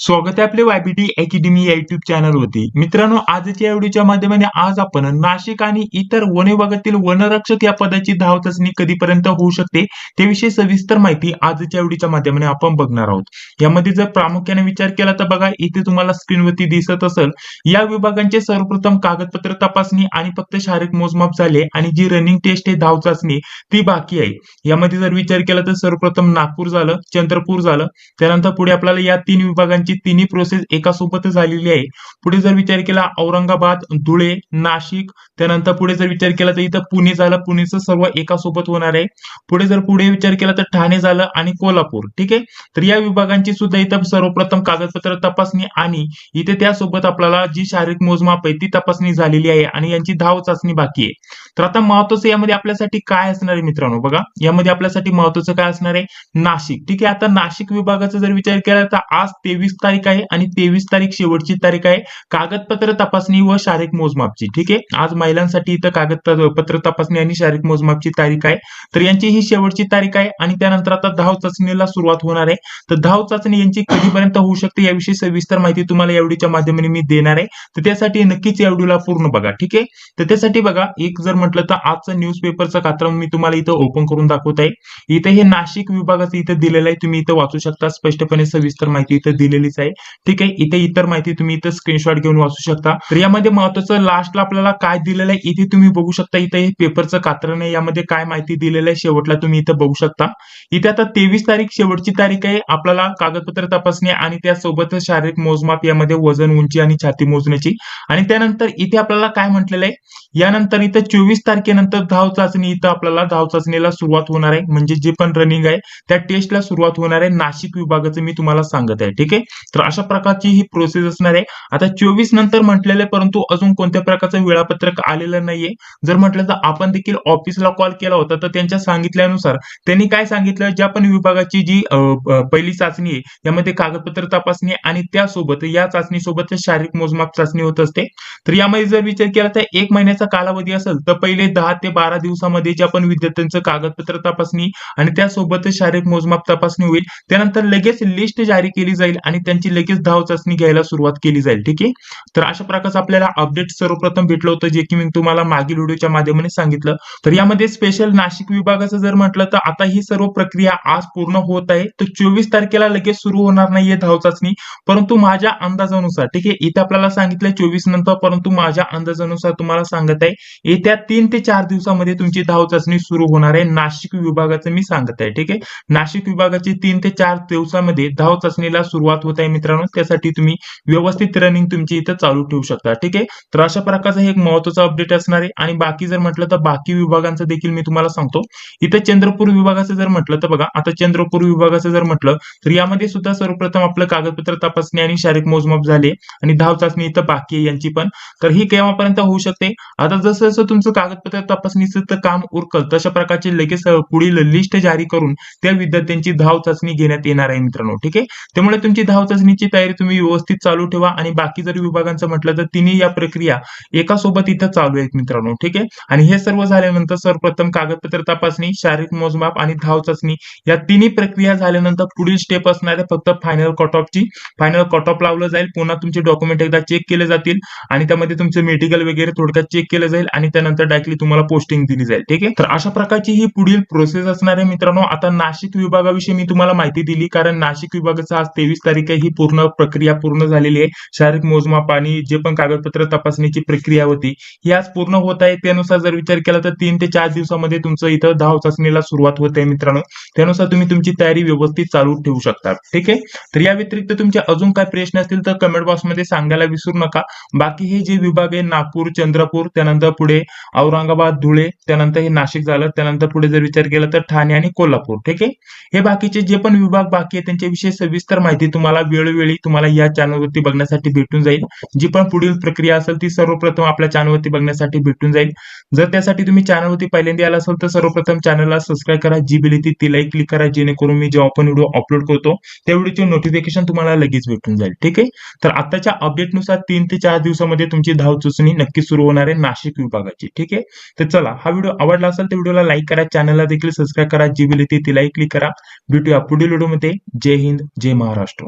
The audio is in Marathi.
स्वागत आहे आपले वायबीटी अकॅडमी या युट्यूब चॅनल वरती. मित्रांनो आजच्या या व्हिडिओच्या माध्यमाने आज आपण नाशिक आणि इतर वन विभागातील वनरक्षक या पदाची धाव चाचणी कधीपर्यंत होऊ शकते त्याविषयी सविस्तर माहिती आजच्या व्हिडिओच्या माध्यमाने आपण बघणार आहोत. यामध्ये जर प्रामुख्याने विचार केला तर बघा इथे तुम्हाला स्क्रीनवरती दिसत असेल या विभागांचे सर्वप्रथम कागदपत्र तपासणी आणि फक्त शारीरिक मोजमाप झाले आणि जी रनिंग टेस्ट आहे धाव चाचणी ती बाकी आहे. यामध्ये जर विचार केला तर सर्वप्रथम नागपूर झालं चंद्रपूर झालं त्यानंतर पुढे आपल्याला या तीन विभागांची तिन्ही प्रोसेस एका सोबत झालेली आहे. पुढे जर विचार केला औरंगाबाद धुळे नाशिक त्यानंतर पुढे जर विचार केला तर इथं पुणे झालं. पुणेचं सर्व एका सोबत होणार आहे. पुढे जर पुढे विचार केला तर ठाणे झालं आणि कोल्हापूर. ठीक आहे? तर या विभागांची सुद्धा इथं सर्वप्रथम कागदपत्र तपासणी आणि इथे त्यासोबत आपल्याला जी शारीरिक मोजमाप आहे ती तपासणी झालेली आहे आणि यांची धाव चाचणी बाकी आहे. तर आता महत्वाचं यामध्ये आपल्यासाठी काय असणार आहे मित्रांनो? बघा यामध्ये आपल्यासाठी महत्वाचं काय असणार आहे? नाशिक. ठीक आहे? आता नाशिक विभागाचा जर विचार केला तर आज तेवीस तारीख आहे आणि तेवीस तारीख शेवटची तारीख आहे. कागदपत्र तपासणी व शारीरिक मोजमापची ठीक आहे? आज महिलांसाठी इथं कागदपत्र तपासणी आणि शारीरिक मोजमापची तारीख आहे. तर यांची ही शेवटची तारीख आहे आणि त्यानंतर आता धाव चाचणीला सुरुवात होणार आहे. तर धाव चाचणी यांची कधीपर्यंत होऊ शकते याविषयी सविस्तर माहिती तुम्हाला या माध्यमाने मी देणार आहे. तर त्यासाठी नक्कीच या पूर्ण बघा ठीक आहे? तर त्यासाठी बघा एक जर म्हटलं तर आजचं न्यूजपेपरचा कात्रम मी तुम्हाला इथं ओपन करून दाखवत आहे. इथे हे नाशिक विभागाचं इथं दिलेलं आहे. तुम्ही इथं वाचू शकता. स्पष्टपणे सविस्तर माहिती इथं दिलेली गरजेचं आहे. ठीक आहे इथे इतर माहिती तुम्ही इथं स्क्रीनशॉट घेऊन वाचू शकता. तर यामध्ये महत्वाचं लास्टला आपल्याला काय दिलेलं आहे इथे तुम्ही बघू शकता इथे हे पेपरचं कात्रण आहे. यामध्ये काय माहिती दिलेलं आहे शेवटला तुम्ही इथं बघू शकता. इथे आता तेवीस तारीख शेवटची तारीख आहे. आपल्याला कागदपत्र तपासणी आणि त्यासोबत शारीरिक मोजमाप यामध्ये वजन उंची आणि छाती मोजण्याची. आणि त्यानंतर इथे आपल्याला काय म्हटलेलं आहे? यानंतर इथं चोवीस तारखेनंतर धाव चाचणी. इथं आपल्याला धाव चाचणीला सुरुवात होणार आहे. म्हणजे जे पण रनिंग आहे त्या टेस्टला सुरुवात होणार आहे. नाशिक विभागाचं मी तुम्हाला सांगत आहे. ठीक आहे? तर अशा प्रकारची ही प्रोसेस असणार आहे. आता चोवीस नंतर म्हटलेले परंतु अजून कोणत्या प्रकारचं वेळापत्रक आलेलं नाहीये. जर म्हटलं तर आपण देखील ऑफिसला कॉल केला होता तर त्यांच्या सांगितल्यानुसार त्यांनी काय सांगितलं? ज्या पण विभागाची जी पहिली चाचणी आहे यामध्ये कागदपत्र तपासणी आणि त्यासोबत या चाचणीसोबत शारीरिक मोजमाप चाचणी होत असते. तर यामध्ये जर विचार केला तर एक महिन्याचा कालावधी असेल तर पहिले दहा ते बारा दिवसामध्ये जे आपण विद्यार्थ्यांचं कागदपत्र तपासणी आणि त्यासोबत शारीरिक मोजमाप तपासणी होईल. त्यानंतर लगेच लिस्ट जारी केली जाईल आणि त्यांची लगेच धाव चाचणी घ्यायला सुरुवात केली जाईल ठीक आहे? तर अशा प्रकारचं आपल्याला अपडेट सर्वप्रथम भेटलं होतं जे की मी तुम्हाला मागील व्हिडिओच्या माध्यमाने सांगितलं. तर यामध्ये स्पेशल नाशिक विभागाचं जर म्हटलं तर आता ही सर्व प्रक्रिया आज पूर्ण होत आहे. तर चोवीस तारखेला लगेच सुरू होणार नाहीये धाव चाचणी. परंतु माझ्या अंदाजानुसार ठीक आहे? इथे आपल्याला सांगितलंय चोवीस नंतर परंतु माझ्या अंदाजानुसार तुम्हाला सांगत आहे येत्या तीन ते चार दिवसामध्ये तुमची धाव चाचणी सुरू होणार आहे नाशिक विभागाचं मी सांगत आहे ठीक आहे? नाशिक विभागाची तीन ते चार दिवसामध्ये धाव चाचणीला सुरुवात होत आहे मित्रांनो त्यासाठी तुम्ही व्यवस्थित रनिंग तुमची इथं चालू ठेवू शकता ठीक आहे? तर अशा प्रकारचा हे एक महत्त्वाचा अपडेट असणार आहे. आणि बाकी जर म्हटलं तर बाकी विभागांचं देखील मी तुम्हाला सांगतो. इथं चंद्रपूर विभागाचं जर म्हटलं तर बघा आता चंद्रपूर विभागाचं जर म्हटलं तर यामध्ये सुद्धा सर्वप्रथम आपलं कागदपत्र तपासणी आणि शारीरिक मोजमाप झाले आणि धाव चाचणी इथं बाकी आहे यांची पण. तर ही केव्हापर्यंत होऊ शकते? आता जसं जसं तुमचं कागदपत्र तपासणीचं काम उरकल तशा प्रकारचे लगेच पुढील लिस्ट जारी करून त्या विद्यार्थ्यांची धाव चाचणी घेण्यात येणार आहे मित्रांनो ठीक आहे? त्यामुळे तुमची धाव चाचणीची तयारी तुम्ही व्यवस्थित चालू ठेवा आणि बाकी जर विभागांचं म्हटलं तर तिन्ही या प्रक्रिया एका सोबत इथं चालू आहेत मित्रांनो ठीक आहे? आणि हे सर्व झाल्यानंतर सर्वप्रथम कागदपत्र तपासणी शारीरिक मोजमाप आणि धाव चाचणी या तिन्ही प्रक्रिया झाल्यानंतर पुढील स्टेप असणार आहे फक्त फायनल कट ऑफची फायनल कट ऑफ लावलं जाईल पुन्हा तुमचे डॉक्युमेंट एकदा चेक केले जातील आणि त्यामध्ये तुमचं मेडिकल वगैरे थोडक्यात चेक केलं जाईल आणि त्यानंतर डायरेक्टली तुम्हाला पोस्टिंग दिली जाईल ठीक आहे? तर अशा प्रकारची ही पुढील प्रोसेस असणार आहे मित्रांनो. आता नाशिक विभागाविषयी मी तुम्हाला माहिती दिली कारण नाशिक विभागाचा आज तेवीस तारीख काही ही पूर्ण प्रक्रिया पूर्ण झालेली आहे. शारीरिक मोजमाप आणि जे पण कागदपत्र तपासणीची प्रक्रिया होती ही आज पूर्ण होत आहे त्यानुसार जर विचार केला तर तीन ते चार दिवसामध्ये तुमचं इथं धाव चाचणीला सुरुवात होते मित्रांनो. त्यानुसार तुम्ही तुमची तयारी व्यवस्थित चालू ठेवू शकता. ठीक आहे? तर या व्यतिरिक्त तुमचे अजून काय प्रश्न असतील तर कमेंट बॉक्समध्ये सांगायला विसरू नका. बाकी हे जे विभाग आहे नागपूर चंद्रपूर त्यानंतर पुढे औरंगाबाद धुळे त्यानंतर हे नाशिक झालं. त्यानंतर पुढे जर विचार केला तर ठाणे आणि कोल्हापूर. ठीक आहे? हे बाकीचे जे पण विभाग बाकी आहे त्यांच्याविषयी सविस्तर माहिती तुम्हाला वेळोवेळी तुम्हाला या चॅनलवरती बघण्यासाठी भेटून जाईल. जी पण पुढील प्रक्रिया असेल ती सर्वप्रथम आपल्या चॅनलवरती बघण्यासाठी भेटून जाईल. जर त्यासाठी तुम्ही चॅनलवरती पहिल्यांदा आला असेल तर सर्वप्रथम चॅनलला सबस्क्राईब करा जी बिल येते ती लाईक क्लिक करा जेणेकरून मी जेव्हा पण व्हिडिओ अपलोड करतो त्या व्हिडिओचे नोटिफिकेशन तुम्हाला लगेच भेटून जाईल. ठीक आहे? तर आताच्या अपडेटनुसार तीन ते चार दिवसामध्ये तुमची धाव चुचणी नक्की सुरू होणार आहे नाशिक विभागाची. ठीक आहे? तर चला हा व्हिडिओ आवडला असेल तर व्हिडिओला लाईक करा चॅनलला देखील सबस्क्राईब करा जी बिल येते ती लाईक क्लिक करा. भेटूया पुढील व्हिडिओमध्ये जय हिंद जय महाराष्ट्र.